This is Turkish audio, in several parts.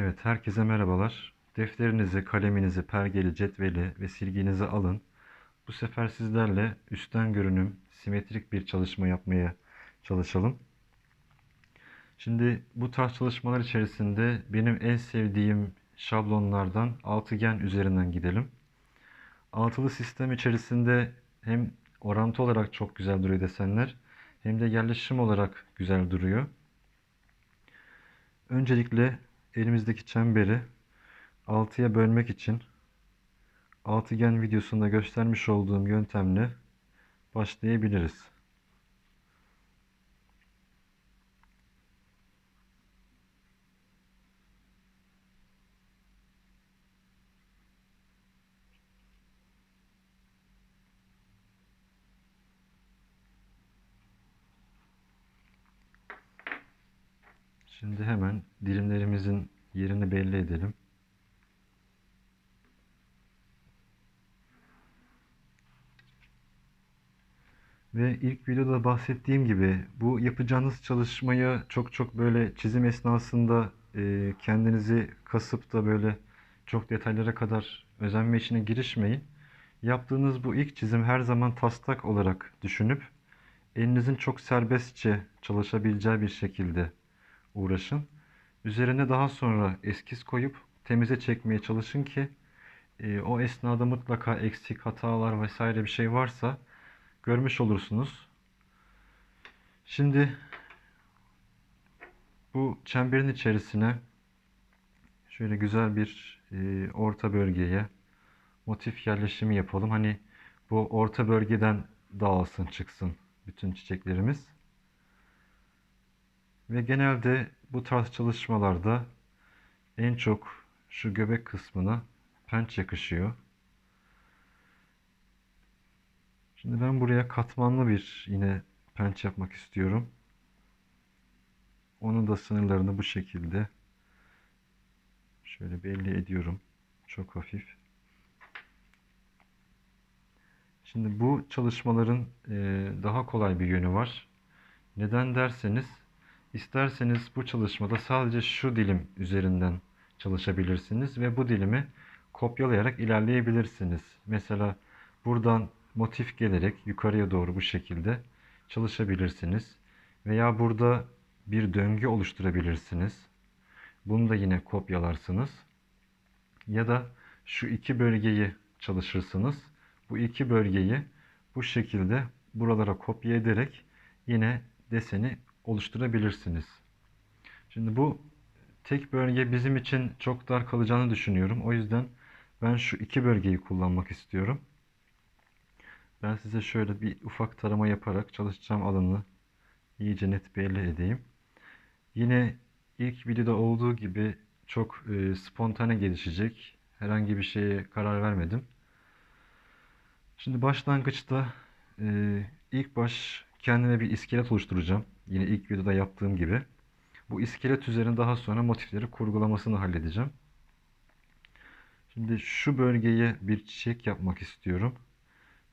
Evet, herkese merhabalar. Defterinizi, kaleminizi, pergeli, cetveli ve silginizi alın. Bu sefer sizlerle üstten görünüm, simetrik bir çalışma yapmaya çalışalım. Şimdi bu tarz çalışmalar içerisinde benim en sevdiğim şablonlardan altıgen üzerinden gidelim. Altılı sistem içerisinde hem orantı olarak çok güzel duruyor desenler hem de yerleşim olarak güzel duruyor. Öncelikle elimizdeki çemberi 6'ya bölmek için altıgen videosunda göstermiş olduğum yöntemle başlayabiliriz. Şimdi hemen dilimlerimizin yerini belli edelim. Ve ilk videoda bahsettiğim gibi bu yapacağınız çalışmaya çok çok böyle çizim esnasında e, kendinizi kasıp da böyle çok detaylara kadar özenme işine girişmeyin. Yaptığınız bu ilk çizim her zaman taslak olarak düşünüp elinizin çok serbestçe çalışabileceği bir şekilde uğraşın. Üzerine daha sonra eskiz koyup temize çekmeye çalışın ki e, o esnada mutlaka eksik hatalar vesaire bir şey varsa görmüş olursunuz. Şimdi bu çemberin içerisine şöyle güzel bir e, orta bölgeye motif yerleşimi yapalım. Hani bu orta bölgeden dağılsın çıksın bütün çiçeklerimiz. Ve genelde bu tarz çalışmalarda en çok şu göbek kısmına penç yakışıyor. Şimdi ben buraya katmanlı bir yine penç yapmak istiyorum. Onun da sınırlarını bu şekilde şöyle belli ediyorum. Çok hafif. Şimdi bu çalışmaların daha kolay bir yönü var. Neden derseniz isterseniz bu çalışmada sadece şu dilim üzerinden çalışabilirsiniz ve bu dilimi kopyalayarak ilerleyebilirsiniz. Mesela buradan motif gelerek yukarıya doğru bu şekilde çalışabilirsiniz. Veya burada bir döngü oluşturabilirsiniz. Bunu da yine kopyalarsınız. Ya da şu iki bölgeyi çalışırsınız. Bu iki bölgeyi bu şekilde buralara kopya ederek yine deseni oluşturabilirsiniz. Şimdi bu tek bölge bizim için çok dar kalacağını düşünüyorum. O yüzden ben şu iki bölgeyi kullanmak istiyorum. Ben size şöyle bir ufak tarama yaparak çalışacağım alanı iyice net belli edeyim. Yine ilk videoda olduğu gibi çok e, spontane gelişecek. Herhangi bir şeye karar vermedim. Şimdi başlangıçta e, ilk baş kendime bir iskelet oluşturacağım. Yine ilk videoda yaptığım gibi. Bu iskelet üzerine daha sonra motifleri kurgulamasını halledeceğim. Şimdi şu bölgeye bir çiçek yapmak istiyorum.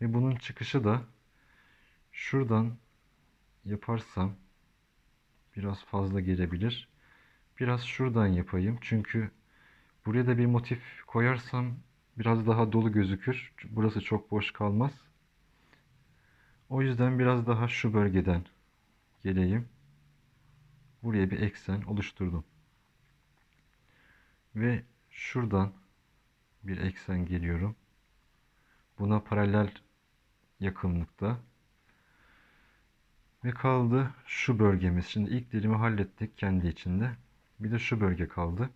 Ve bunun çıkışı da şuradan yaparsam biraz fazla gelebilir. Biraz şuradan yapayım. Çünkü buraya da bir motif koyarsam biraz daha dolu gözükür. Burası çok boş kalmaz. O yüzden biraz daha şu bölgeden geleyim. Buraya bir eksen oluşturdum. Ve şuradan bir eksen geliyorum. Buna paralel yakınlıkta. Ve kaldı şu bölgemiz. Şimdi ilk dilimi hallettik kendi içinde. Bir de şu bölge kaldı.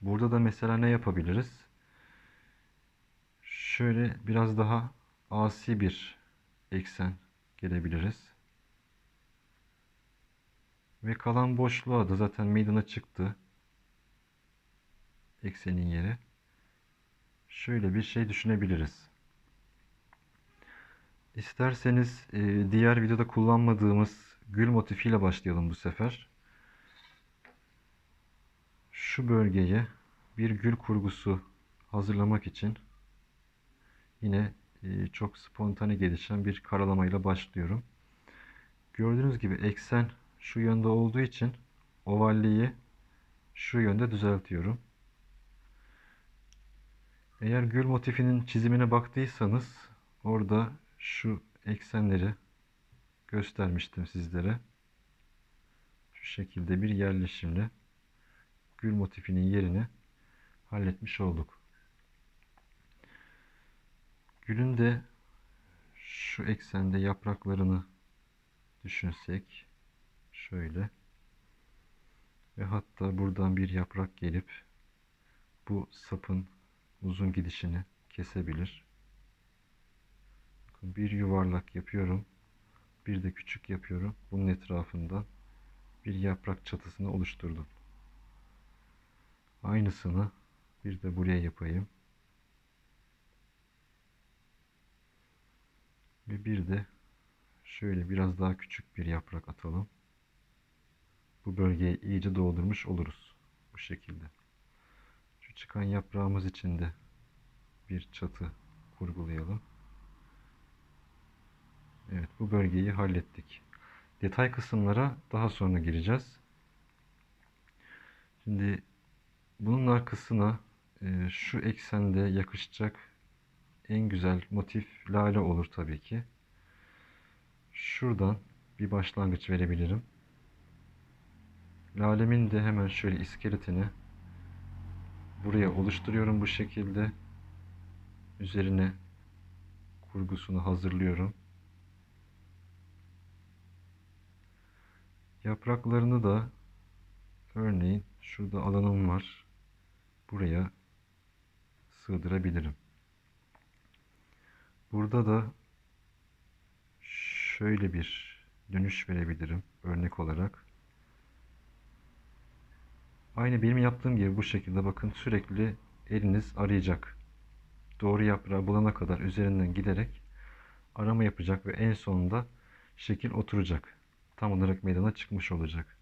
Burada da mesela ne yapabiliriz? Şöyle biraz daha asi bir eksen gelebiliriz. Ve kalan boşluğa da zaten meydana çıktı. Eksenin yeri. Şöyle bir şey düşünebiliriz. İsterseniz e, diğer videoda kullanmadığımız gül motifiyle başlayalım bu sefer. Şu bölgeye bir gül kurgusu hazırlamak için yine çok spontane gelişen bir karalamayla başlıyorum. Gördüğünüz gibi eksen şu yönde olduğu için ovalliği şu yönde düzeltiyorum. Eğer gül motifinin çizimine baktıysanız orada şu eksenleri göstermiştim sizlere. Şu şekilde bir yerleşimle gül motifinin yerini halletmiş olduk. Gülün de şu eksende yapraklarını düşünsek şöyle ve hatta buradan bir yaprak gelip bu sapın uzun gidişini kesebilir. Bir yuvarlak yapıyorum. Bir de küçük yapıyorum. Bunun etrafında bir yaprak çatısını oluşturdum. Aynısını bir de buraya yapayım. Ve bir de şöyle biraz daha küçük bir yaprak atalım. Bu bölgeyi iyice doldurmuş oluruz. Bu şekilde. Şu çıkan yaprağımız için de bir çatı kurgulayalım. Evet bu bölgeyi hallettik. Detay kısımlara daha sonra gireceğiz. Şimdi bunun arkasına e, şu eksende yakışacak en güzel motif lale olur tabii ki. Şuradan bir başlangıç verebilirim. Lalemin de hemen şöyle iskeletini buraya oluşturuyorum bu şekilde. Üzerine kurgusunu hazırlıyorum. Yapraklarını da örneğin şurada alanım var. Buraya sığdırabilirim. Burada da şöyle bir dönüş verebilirim örnek olarak. Aynı benim yaptığım gibi bu şekilde bakın sürekli eliniz arayacak. Doğru yaprağı bulana kadar üzerinden giderek arama yapacak ve en sonunda şekil oturacak. Tam olarak meydana çıkmış olacak.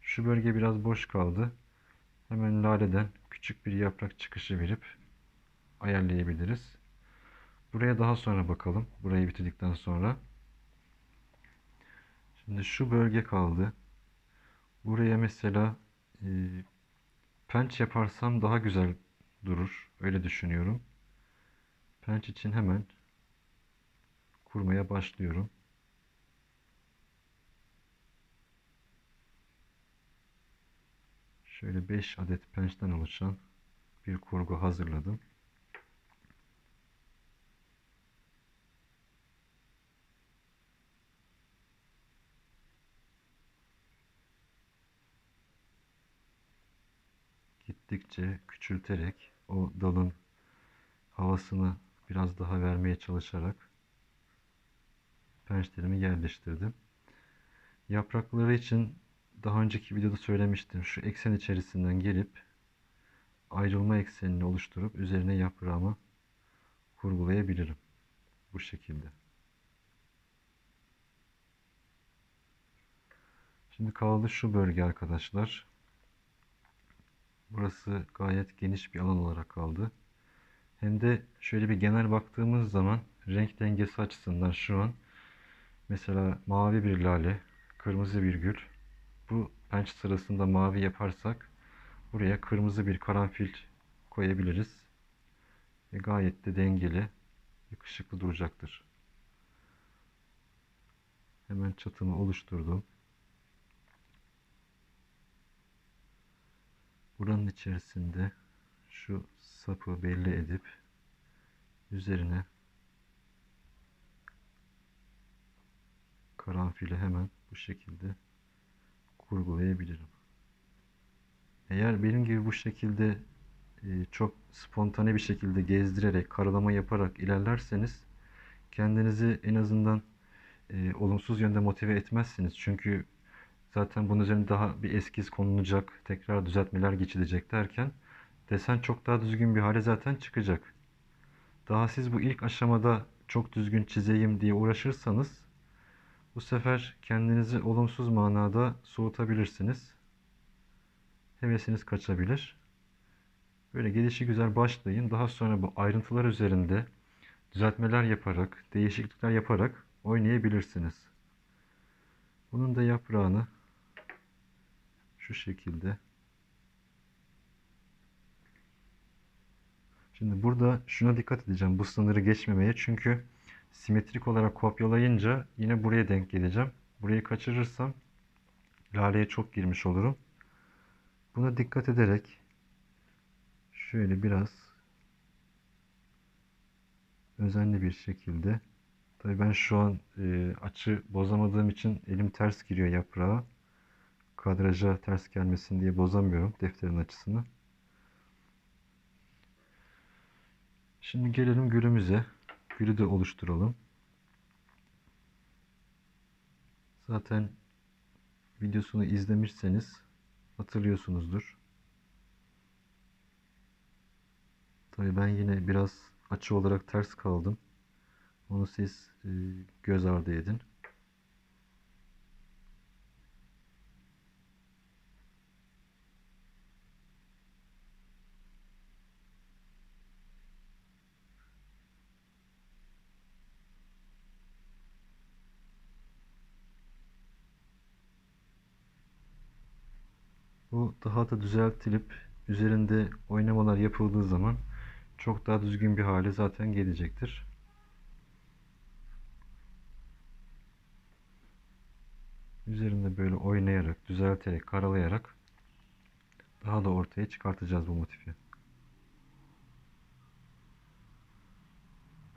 Şu bölge biraz boş kaldı. Hemen laleden küçük bir yaprak çıkışı verip ayarlayabiliriz. Buraya daha sonra bakalım. Burayı bitirdikten sonra. Şimdi şu bölge kaldı. Buraya mesela e, penç yaparsam daha güzel durur. Öyle düşünüyorum. Penç için hemen kurmaya başlıyorum. Şöyle 5 adet pençten oluşan bir kurgu hazırladım. Gittikçe küçülterek o dalın havasını biraz daha vermeye çalışarak pençlerimi yerleştirdim. Yaprakları için daha önceki videoda söylemiştim. Şu eksen içerisinden gelip ayrılma eksenini oluşturup üzerine yaprağımı kurgulayabilirim. Bu şekilde. Şimdi kaldı şu bölge arkadaşlar. Burası gayet geniş bir alan olarak kaldı. Hem de şöyle bir genel baktığımız zaman renk dengesi açısından şu an mesela mavi bir lale, kırmızı bir gül. Bu penç sırasında mavi yaparsak buraya kırmızı bir karanfil koyabiliriz. Ve gayet de dengeli, yakışıklı duracaktır. Hemen çatımı oluşturdum. Buranın içerisinde şu sapı belli edip üzerine karanfili hemen bu şekilde kurgulayabilirim. Eğer benim gibi bu şekilde e, çok spontane bir şekilde gezdirerek, karalama yaparak ilerlerseniz kendinizi en azından e, olumsuz yönde motive etmezsiniz. Çünkü zaten bunun üzerine daha bir eskiz konulacak, tekrar düzeltmeler geçilecek derken desen çok daha düzgün bir hale zaten çıkacak. Daha siz bu ilk aşamada çok düzgün çizeyim diye uğraşırsanız bu sefer kendinizi olumsuz manada soğutabilirsiniz. Hevesiniz kaçabilir. Böyle gelişi güzel başlayın. Daha sonra bu ayrıntılar üzerinde düzeltmeler yaparak, değişiklikler yaparak oynayabilirsiniz. Bunun da yaprağını şu şekilde. Şimdi burada şuna dikkat edeceğim. Bu sınırı geçmemeye. Çünkü simetrik olarak kopyalayınca yine buraya denk geleceğim. Burayı kaçırırsam laleye çok girmiş olurum. Buna dikkat ederek şöyle biraz özenli bir şekilde Tabii ben şu an e, açı bozamadığım için elim ters giriyor yaprağa. Kadraja ters gelmesin diye bozamıyorum defterin açısını. Şimdi gelelim gülümüze. Gülü de oluşturalım. Zaten videosunu izlemişseniz hatırlıyorsunuzdur. Tabii ben yine biraz açı olarak ters kaldım. Onu siz e, göz ardı edin. Bu daha da düzeltilip üzerinde oynamalar yapıldığı zaman çok daha düzgün bir hale zaten gelecektir. Üzerinde böyle oynayarak, düzelterek, karalayarak daha da ortaya çıkartacağız bu motifi.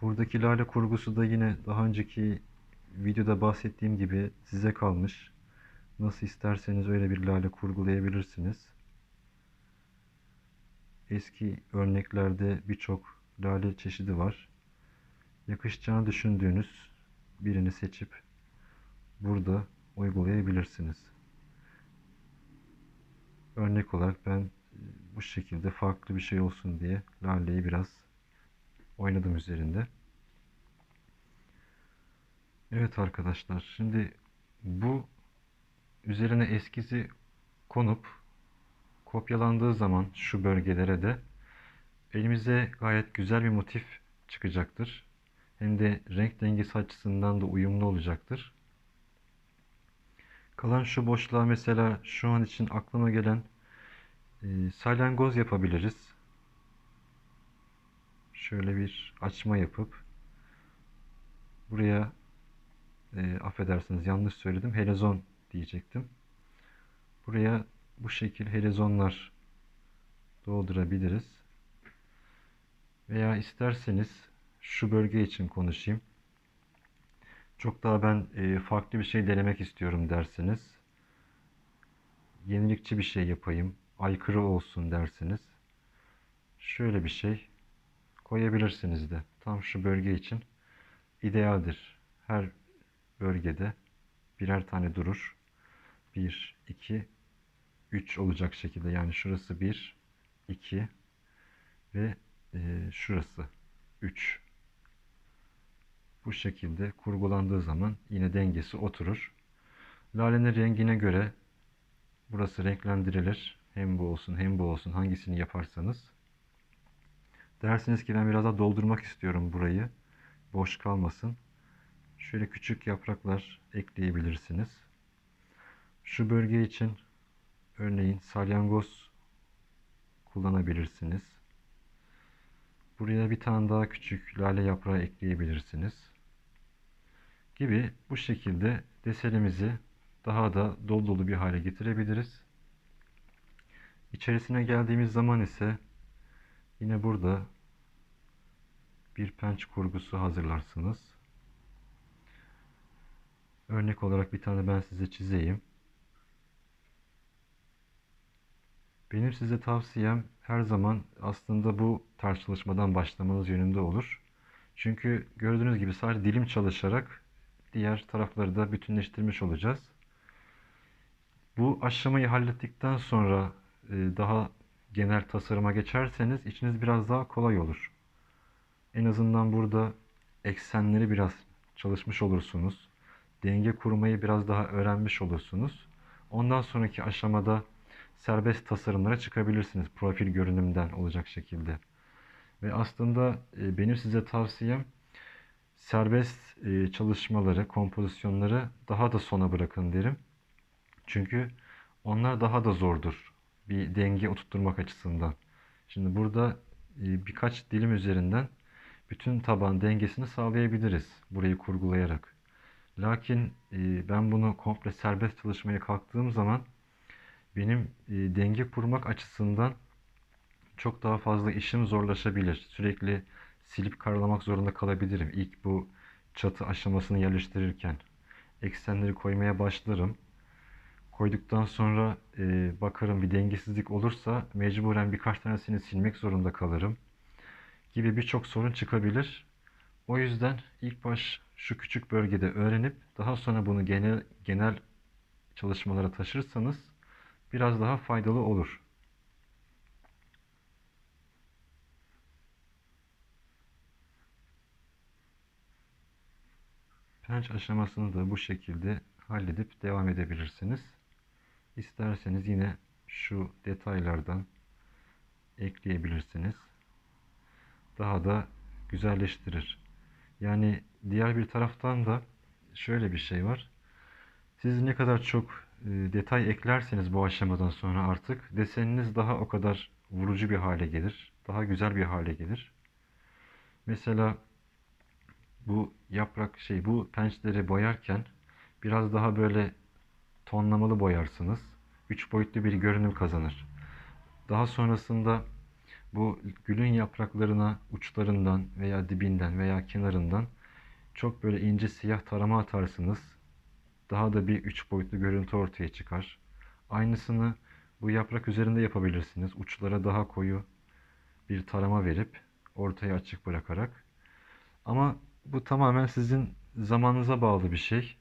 Buradaki lale kurgusu da yine daha önceki videoda bahsettiğim gibi size kalmış. Nasıl isterseniz öyle bir lale kurgulayabilirsiniz. Eski örneklerde birçok lale çeşidi var. Yakışacağını düşündüğünüz birini seçip burada uygulayabilirsiniz. Örnek olarak ben bu şekilde farklı bir şey olsun diye laleyi biraz oynadım üzerinde. Evet arkadaşlar şimdi bu üzerine eskizi konup kopyalandığı zaman şu bölgelere de elimize gayet güzel bir motif çıkacaktır. Hem de renk dengesi açısından da uyumlu olacaktır. Kalan şu boşluğa mesela şu an için aklıma gelen e, salyangoz yapabiliriz. Şöyle bir açma yapıp buraya e, affedersiniz yanlış söyledim. Helezon diyecektim. Buraya bu şekil helezonlar doldurabiliriz. Veya isterseniz şu bölge için konuşayım. Çok daha ben e, farklı bir şey denemek istiyorum derseniz. Yenilikçi bir şey yapayım. Aykırı olsun derseniz. Şöyle bir şey koyabilirsiniz de. Tam şu bölge için idealdir. Her bölgede birer tane durur. 1, 2, 3 olacak şekilde. Yani şurası 1, 2 ve e, şurası 3. Bu şekilde kurgulandığı zaman yine dengesi oturur. Lalenin rengine göre burası renklendirilir. Hem bu olsun hem bu olsun hangisini yaparsanız. Dersiniz ki ben biraz daha doldurmak istiyorum burayı. Boş kalmasın. Şöyle küçük yapraklar ekleyebilirsiniz. Şu bölge için örneğin salyangoz kullanabilirsiniz. Buraya bir tane daha küçük lale yaprağı ekleyebilirsiniz. Gibi bu şekilde desenimizi daha da dolu dolu bir hale getirebiliriz. İçerisine geldiğimiz zaman ise yine burada bir penç kurgusu hazırlarsınız. Örnek olarak bir tane ben size çizeyim. Benim size tavsiyem her zaman aslında bu tarz çalışmadan başlamanız yönünde olur. Çünkü gördüğünüz gibi sadece dilim çalışarak diğer tarafları da bütünleştirmiş olacağız. Bu aşamayı hallettikten sonra e, daha genel tasarıma geçerseniz içiniz biraz daha kolay olur. En azından burada eksenleri biraz çalışmış olursunuz. Denge kurmayı biraz daha öğrenmiş olursunuz. Ondan sonraki aşamada serbest tasarımlara çıkabilirsiniz. Profil görünümden olacak şekilde. Ve aslında e, benim size tavsiyem serbest e, çalışmaları, kompozisyonları daha da sona bırakın derim. Çünkü onlar daha da zordur. Bir denge oturtturmak açısından. Şimdi burada e, birkaç dilim üzerinden bütün taban dengesini sağlayabiliriz burayı kurgulayarak. Lakin ben bunu komple serbest çalışmaya kalktığım zaman benim e, denge kurmak açısından çok daha fazla işim zorlaşabilir. Sürekli silip karalamak zorunda kalabilirim. İlk bu çatı aşamasını yerleştirirken eksenleri koymaya başlarım. Koyduktan sonra e, bakarım bir dengesizlik olursa mecburen birkaç tanesini silmek zorunda kalırım gibi birçok sorun çıkabilir. O yüzden ilk baş şu küçük bölgede öğrenip daha sonra bunu genel genel çalışmalara taşırsanız biraz daha faydalı olur. Penç aşamasını da bu şekilde halledip devam edebilirsiniz. İsterseniz yine şu detaylardan ekleyebilirsiniz. Daha da güzelleştirir. Yani diğer bir taraftan da şöyle bir şey var. Siz ne kadar çok detay eklerseniz bu aşamadan sonra artık deseniniz daha o kadar vurucu bir hale gelir. Daha güzel bir hale gelir. Mesela bu yaprak şey bu pençleri boyarken biraz daha böyle tonlamalı boyarsınız. Üç boyutlu bir görünüm kazanır. Daha sonrasında bu gülün yapraklarına uçlarından veya dibinden veya kenarından çok böyle ince siyah tarama atarsınız. Daha da bir üç boyutlu görüntü ortaya çıkar. Aynısını bu yaprak üzerinde yapabilirsiniz. Uçlara daha koyu bir tarama verip ortaya açık bırakarak. Ama bu tamamen sizin zamanınıza bağlı bir şey.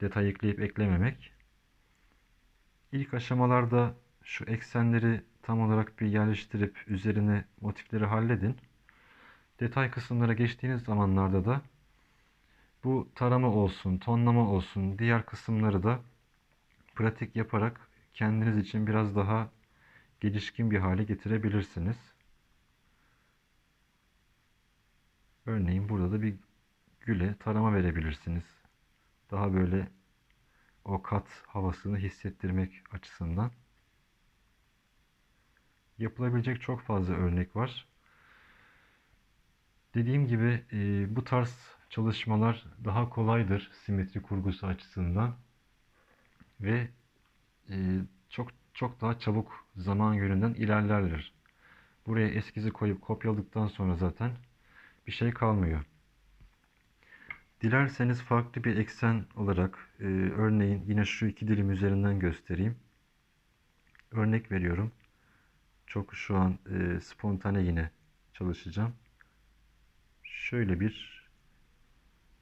Detay ekleyip eklememek. İlk aşamalarda şu eksenleri tam olarak bir yerleştirip üzerine motifleri halledin. Detay kısımlara geçtiğiniz zamanlarda da bu tarama olsun, tonlama olsun, diğer kısımları da pratik yaparak kendiniz için biraz daha gelişkin bir hale getirebilirsiniz. Örneğin burada da bir güle tarama verebilirsiniz. Daha böyle o kat havasını hissettirmek açısından. Yapılabilecek çok fazla örnek var. Dediğim gibi bu tarz çalışmalar daha kolaydır simetri kurgusu açısından ve e, çok çok daha çabuk zaman yönünden ilerlerler. Buraya eskizi koyup kopyaladıktan sonra zaten bir şey kalmıyor. Dilerseniz farklı bir eksen olarak e, örneğin yine şu iki dilim üzerinden göstereyim. Örnek veriyorum. Çok şu an e, spontane yine çalışacağım. Şöyle bir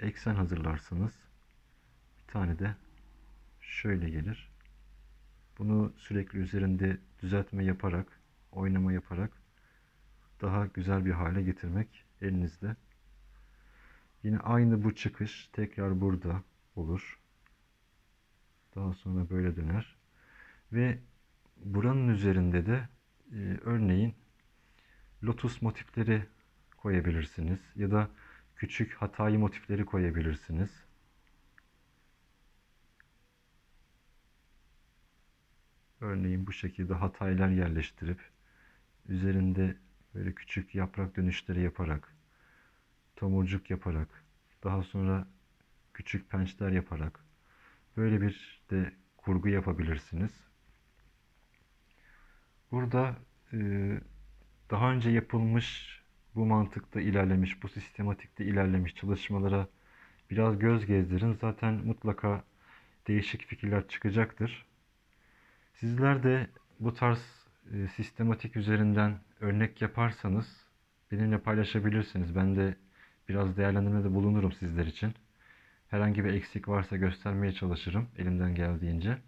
eksen hazırlarsınız. Bir tane de şöyle gelir. Bunu sürekli üzerinde düzeltme yaparak, oynama yaparak daha güzel bir hale getirmek elinizde. Yine aynı bu çıkış tekrar burada olur. Daha sonra böyle döner. Ve buranın üzerinde de e, örneğin lotus motifleri koyabilirsiniz. Ya da küçük hatayı motifleri koyabilirsiniz. Örneğin bu şekilde hataylar yerleştirip üzerinde böyle küçük yaprak dönüşleri yaparak tomurcuk yaparak daha sonra küçük pençler yaparak böyle bir de kurgu yapabilirsiniz. Burada daha önce yapılmış bu mantıkta ilerlemiş, bu sistematikte ilerlemiş çalışmalara biraz göz gezdirin. Zaten mutlaka değişik fikirler çıkacaktır. Sizler de bu tarz e, sistematik üzerinden örnek yaparsanız benimle paylaşabilirsiniz. Ben de biraz değerlendirmede bulunurum sizler için. Herhangi bir eksik varsa göstermeye çalışırım elimden geldiğince.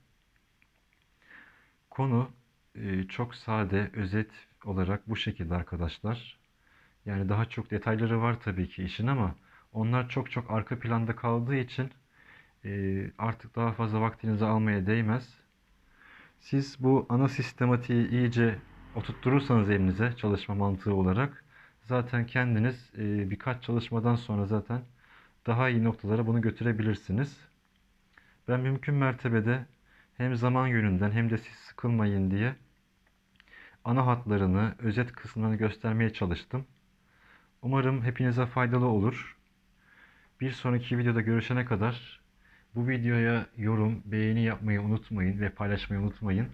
Konu e, çok sade, özet olarak bu şekilde arkadaşlar. Yani daha çok detayları var tabii ki işin ama onlar çok çok arka planda kaldığı için e, artık daha fazla vaktinizi almaya değmez. Siz bu ana sistematiği iyice oturtturursanız elinize çalışma mantığı olarak zaten kendiniz e, birkaç çalışmadan sonra zaten daha iyi noktalara bunu götürebilirsiniz. Ben mümkün mertebede hem zaman yönünden hem de siz sıkılmayın diye ana hatlarını, özet kısımlarını göstermeye çalıştım. Umarım hepinize faydalı olur. Bir sonraki videoda görüşene kadar bu videoya yorum, beğeni yapmayı unutmayın ve paylaşmayı unutmayın.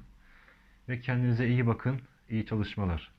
Ve kendinize iyi bakın. İyi çalışmalar.